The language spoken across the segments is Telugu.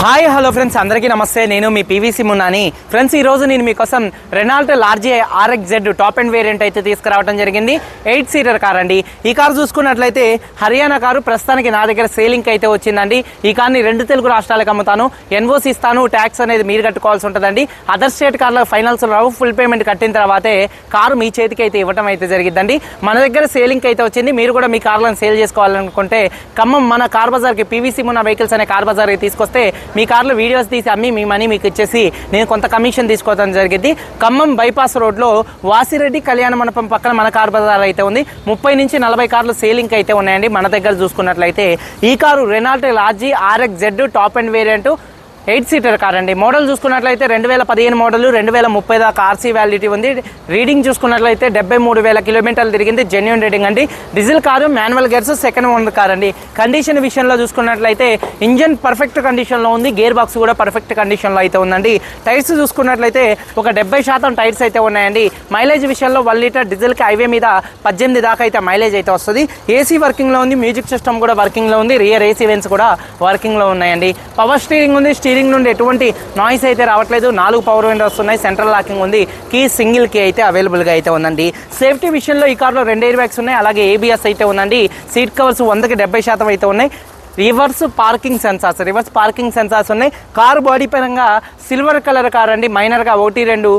Hi hello friends. అందరికీ నమస్తే. నేను మీ పీవీసీ మున్నాని. ఫ్రెండ్స్ ఈ రోజు నేను మీకోసం Renault Lodgy RX Z top end variant అయితే తీసుకురావడం జరిగింది. ఎయిట్ సీటర్ కార్ అండి. ఈ కారు చూసుకున్నట్లయితే హర్యానా కారు ప్రస్తుతానికి నా దగ్గర సేలింగ్ అయితే వచ్చిందండి. ఈ కార్ని రెండు తెలుగు రాష్ట్రాలకు అమ్ముతాను. ఎన్ఓసి ఇస్తాను. ట్యాక్స్ అనేది మీరు కట్టుకోవాల్సి ఉంటుందండి. అదర్ స్టేట్ కార్లో ఫైనల్స్ రావు. ఫుల్ పేమెంట్ కట్టిన తర్వాతే కారు మీ చేతికి అయితే ఇవ్వడం అయితే జరిగిద్దండి. మన దగ్గర సేలింగ్ అయితే వచ్చింది. మీరు కూడా మీ కార్లను సేల్ చేసుకోవాలనుకుంటే ఖమ్మం మన కార్ బజార్కి పీవీసీ మున్న వెహికల్స్ అనే కార్ బజార్కి తీసుకొస్తే మీ కార్లో వీడియోస్ తీసి అమ్మి మీ మనీ మీకు ఇచ్చేసి నేను కొంత కమిషన్ తీసుకోవడం జరిగింది. ఖమ్మం బైపాస్ రోడ్లో వాసిరెడ్డి కళ్యాణ మండపం పక్కన మన కార్ బజార్ అయితే ఉంది. ముప్పై నుంచి నలభై కార్లు సేలింగ్ అయితే ఉన్నాయండి. మన దగ్గర చూసుకున్నట్లయితే ఈ car Renault Lodgy RX Z top end variant eight seater car అండి. మోడల్ చూసుకున్నట్లయితే రెండు వేల పదిహేను మోడల్ రెండు వేల ముప్పై దాకా ఆర్సీ వ్యాలిడిటీ ఉంది. రీడింగ్ చూసుకున్నట్లయితే డెబ్బై మూడు వేల కిలోమీటర్లు తిరిగింది. జెన్యున్ రీడింగ్ అండి. Diesel car manual gears second own car అండి. కండిషన్ విషయంలో చూసుకున్నట్లయితే ఇంజన్ పర్ఫెక్ట్ కండిషన్లో ఉంది. గేర్ బాక్స్ కూడా పర్ఫెక్ట్ కండిషన్లో అయితే ఉందండి. టైర్స్ చూసుకున్నట్లయితే ఒక డెబ్బై శాతం టైర్స్ అయితే ఉన్నాయండి. మైలేజ్ విషయంలో వన్ లీటర్ డీజిల్కి హైవే మీద పద్దెనిమిది దాకా అయితే మైలేజ్ అయితే వస్తుంది. ఏసీ వర్కింగ్లో ఉంది. మ్యూజిక్ సిస్టమ్ కూడా వర్కింగ్లో ఉంది. రియర్ ఏసీ వెన్స్ కూడా వర్కింగ్లో ఉన్నాయండి. పవర్ స్టీరింగ్ ఉంది. స్టీరింగ్ నుండి ఎటువంటి నాయిస్ అయితే రావట్లేదు. నాలుగు పవర్ విండోస్ వస్తున్నాయి. సెంట్రల్ లాకింగ్ ఉంది. కీ సింగిల్ కీ అయితే అవైలబుల్గా అయితే ఉందండి. సేఫ్టీ విషయంలో ఈ కార్లో రెండు ఎయిర్ బ్యాగ్స్ ఉన్నాయి. అలాగే ఏబిఎస్ అయితే ఉందండి. సీట్ కవర్స్ వందకి డెబ్బై శాతం అయితే ఉన్నాయి. Reverse parking sensors reverse parking sensors ఉన్నాయి. కారు బాడీ పరంగా సిల్వర్ కలర్ కార్ అండి. మైనర్గా ఒకటి రెండు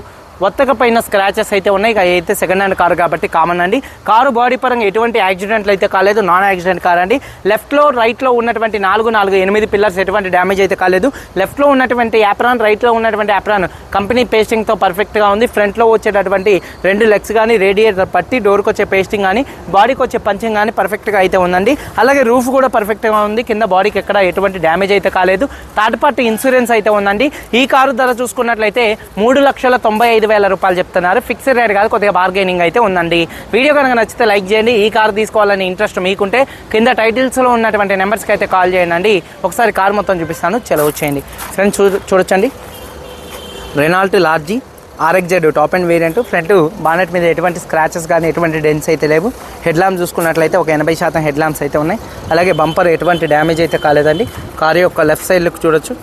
ఒత్తక పైన స్క్రాచెస్ అయితే ఉన్నాయి. అయితే సెకండ్ హ్యాండ్ కారు కాబట్టి కామన్ అండి. కారు బాడీ పరంగా ఎటువంటి యాక్సిడెంట్లు అయితే కాలేదు. నాన్ యాక్సిడెంట్ కార్ అండి. లెఫ్ట్లో రైట్లో ఉన్నటువంటి నాలుగు నాలుగు ఎనిమిది పిల్లర్స్ ఎటువంటి డ్యామేజ్ అయితే కాలేదు. లెఫ్ట్లో ఉన్నటువంటి యాప్రాన్ రైట్లో ఉన్నటువంటి యాప్రాన్ కంపెనీ పేస్టింగ్తో పర్ఫెక్ట్గా ఉంది. ఫ్రంట్లో వచ్చేటటువంటి రెండు లెగ్స్ కానీ రేడియేటర్ పట్టి డోర్కి వచ్చే పేస్టింగ్ కానీ బాడీకి వచ్చే పంచింగ్ కానీ పర్ఫెక్ట్గా అయితే ఉందండి. అలాగే రూఫ్ కూడా పర్ఫెక్ట్గా ఉంది. కింద బాడీకి ఎక్కడ ఎటువంటి డ్యామేజ్ అయితే కాలేదు. థర్డ్ పార్టీ ఇన్సూరెన్స్ అయితే ఉందండి. ఈ కారు ధర చూసుకున్నట్లయితే మూడు లక్షల తొంభై ఐదు వేల రూపాయలు చెప్తున్నారు. ఫిక్స్డ్ రేట్ కాదు కొద్దిగా బార్గెనింగ్ అయితే ఉందండి. వీడియో కనుక నచ్చితే లైక్ చేయండి. ఈ కారు తీసుకోవాలని ఇంట్రెస్ట్ మీకుంటే కింద టైటిల్స్లో ఉన్నటువంటి నెంబర్స్కి అయితే కాల్ చేయండి ఒకసారి కార్ మొత్తం చూపిస్తాను. చెలవు వచ్చేయండి ఫ్రెండ్స్ చూ చూడొచ్చండి. Renault Lodgy RXZ top and variant front bonnet మీద ఎటువంటి స్క్రాచెస్ కానీ ఎటువంటి డెన్స్ అయితే లేవు. హెడ్ ల్యాంప్ చూసుకున్నట్లయితే ఒక ఎనభై శాతం హెడ్ ల్యాంప్స్ అయితే ఉన్నాయి. అలాగే బంపర్ ఎటువంటి డ్యామేజ్ అయితే కాలేదండి. కారు యొక్క లెఫ్ట్ సైడ్ లుక్ చూడొచ్చు.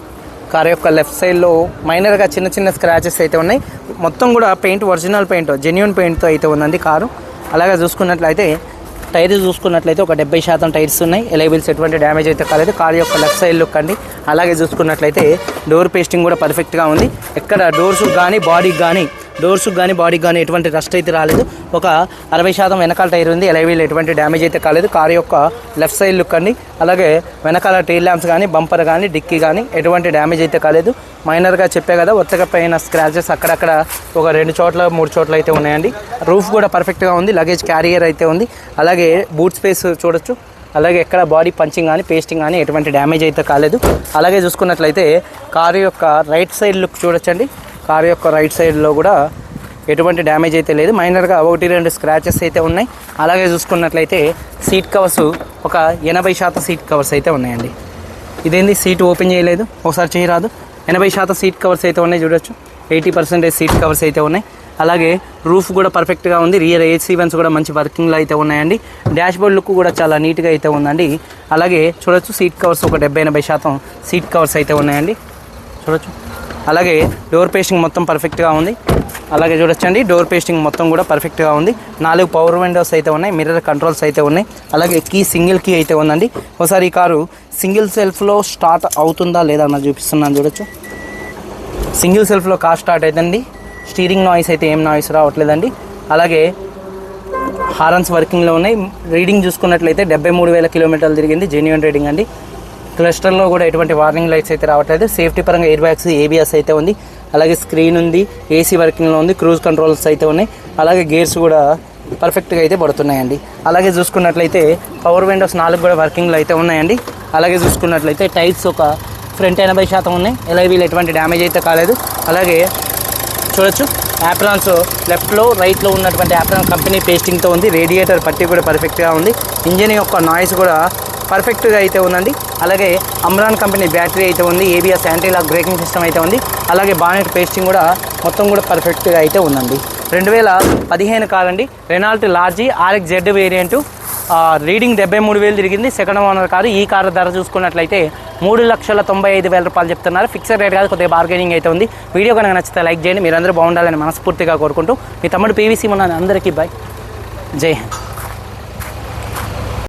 కారు యొక్క లెఫ్ట్ సైడ్లో మైనర్గా చిన్న చిన్న స్క్రాచెస్ అయితే ఉన్నాయి. మొత్తం కూడా పెయింట్ ఒరిజినల్ పెయింట్ జెన్యున్ పెయింట్తో అయితే ఉందండి కారు. అలాగే చూసుకున్నట్లయితే టైర్స్ చూసుకున్నట్లయితే ఒక డెబ్బై శాతం టైర్స్ ఉన్నాయి. ఎలైబుల్స్ ఎటువంటి డ్యామేజ్ అయితే కాలేదు. కార్ యొక్క లెఫ్ట్ సైడ్ లుక్ అండి. అలాగే చూసుకున్నట్లయితే డోర్ పేస్టింగ్ కూడా పర్ఫెక్ట్గా ఉంది. ఎక్కడ డోర్స్ కానీ బాడీకి కానీ డోర్స్ కానీ బాడీకి కానీ ఎటువంటి రస్ట్ అయితే రాలేదు. ఒక అరవై శాతం వెనకాల టైర్ ఉంది. ఎలైవీల్ ఎటువంటి డ్యామేజ్ అయితే కాలేదు. కార్ యొక్క లెఫ్ట్ సైడ్ లుక్ అండి. అలాగే వెనకాల టైల్ ల్యాంప్స్ కానీ బంపర్ కానీ డిక్కీ కానీ ఎటువంటి డ్యామేజ్ అయితే కాలేదు. మైనర్గా చెప్పే కదా ఒత్తగా పైన స్క్రాచెస్ అక్కడక్కడ ఒక రెండు చోట్ల మూడు చోట్ల అయితే ఉన్నాయండి. రూఫ్ కూడా పర్ఫెక్ట్గా ఉంది. లగేజ్ క్యారియర్ అయితే ఉంది. అలాగే బూట్ స్పేస్ చూడొచ్చు. అలాగే ఎక్కడ బాడీ పంచింగ్ కానీ పేస్టింగ్ కానీ ఎటువంటి డ్యామేజ్ అయితే కాలేదు. అలాగే చూసుకున్నట్లయితే కారు యొక్క రైట్ సైడ్ లుక్ చూడొచ్చండి. కారు యొక్క రైట్ సైడ్లో కూడా ఎటువంటి డ్యామేజ్ అయితే లేదు. మైనర్గా ఒకటి రెండు స్క్రాచెస్ అయితే ఉన్నాయి. అలాగే చూసుకున్నట్లయితే సీట్ కవర్స్ ఒక ఎనభై శాతం సీట్ కవర్స్ అయితే ఉన్నాయండి. ఇదేంది? సీట్ ఓపెన్ చేయలేదు. ఒకసారి చేయరాదు. ఎనభై శాతం సీట్ కవర్స్ అయితే ఉన్నాయి చూడొచ్చు. ఎయిటీ పర్సెంటేజ్ సీట్ కవర్స్ అయితే ఉన్నాయి. అలాగే రూఫ్ కూడా పర్ఫెక్ట్గా ఉంది. రియర్ ఏసీ వన్స్ కూడా మంచి వర్కింగ్లో అయితే ఉన్నాయండి. డాష్ బోర్డ్ లుక్ కూడా చాలా నీట్గా అయితే ఉందండి. అలాగే చూడొచ్చు సీట్ కవర్స్ ఒక డెబ్బై ఎనభై శాతం సీట్ కవర్స్ అయితే ఉన్నాయండి. చూడొచ్చు. అలాగే డోర్ పేస్టింగ్ మొత్తం పర్ఫెక్ట్గా ఉంది. అలాగే చూడొచ్చండి డోర్ పేస్టింగ్ మొత్తం కూడా పర్ఫెక్ట్గా ఉంది. నాలుగు పవర్ విండోస్ అయితే ఉన్నాయి మిర్రర్ కంట్రోల్స్ అయితే ఉన్నాయి. అలాగే కీ సింగిల్ కీ అయితే ఉందండి. ఒకసారి ఈ కారు సింగిల్ సెల్ఫ్లో స్టార్ట్ అవుతుందా లేదా అన్నది చూపిస్తున్నాను చూడొచ్చు. సింగిల్ సెల్ఫ్లో కార్ స్టార్ట్ అవుతుంది స్టీరింగ్ నాయిస్ అయితే ఏం నాయిస్ రావట్లేదండి. అలాగే హారన్స్ వర్కింగ్లో ఉన్నాయి. రీడింగ్ చూసుకున్నట్లయితే డెబ్బై మూడు వేల కిలోమీటర్లు తిరిగింది జెన్యున్ రీడింగ్ అండి. క్లస్టర్లో కూడా ఎటువంటి వార్నింగ్ లైట్స్ అయితే రావట్లేదు. సేఫ్టీ పరంగా ఎయిర్ బ్యాగ్స్ ఏబిఎస్ అయితే ఉంది. అలాగే స్క్రీన్ ఉంది ఏసీ వర్కింగ్లో ఉంది క్రూజ్ కంట్రోల్స్ అయితే ఉన్నాయి. అలాగే గేర్స్ కూడా పర్ఫెక్ట్గా అయితే పడుతున్నాయండి. అలాగే చూసుకున్నట్లయితే పవర్ విండోస్ నాలుగు కూడా వర్కింగ్లో అయితే ఉన్నాయండి. అలాగే చూసుకున్నట్లయితే టైర్స్ ఒక ఫ్రంట్ ఎనభై శాతం ఉన్నాయి. ఎలైవీలు ఎటువంటి డ్యామేజ్ అయితే కాలేదు. అలాగే చూడొచ్చు యాప్రాన్స్ లెఫ్ట్లో రైట్లో ఉన్నటువంటి యాప్రాన్ కంపెనీ పేస్టింగ్తో ఉంది. రేడియేటర్ పట్టి కూడా పర్ఫెక్ట్గా ఉంది. ఇంజిన్ యొక్క నాయిస్ కూడా పర్ఫెక్ట్గా అయితే ఉందండి. అలాగే అమ్రాన్ కంపెనీ బ్యాటరీ అయితే ఉంది ABS anti lock braking system అయితే ఉంది అలాగే బానెట్ పేస్టింగ్ కూడా మొత్తం కూడా పర్ఫెక్ట్గా అయితే ఉందండి. రెండు వేల పదిహేను కాదండి Renault Lodgy RX Z variant reading డెబ్బై మూడు వేలు తిరిగింది. సెకండ్ ఓనర్ కారు ఈ కారు ధర చూసుకున్నట్లయితే మూడు లక్షల తొంభై ఐదు వేల రూపాయలు చెప్తున్నారు. ఫిక్స్డ్ రేట్ కాదు కొద్దిగా బార్గెనింగ్ అయితే ఉంది. వీడియో కనుక నచ్చితే లైక్ చేయండి. మీరందరూ బాగుండాలని మనస్ఫూర్తిగా కోరుకుంటూ మీ తమ్ముడు పీవీసీ మన అందరికీ బాయ్ జై హింద్.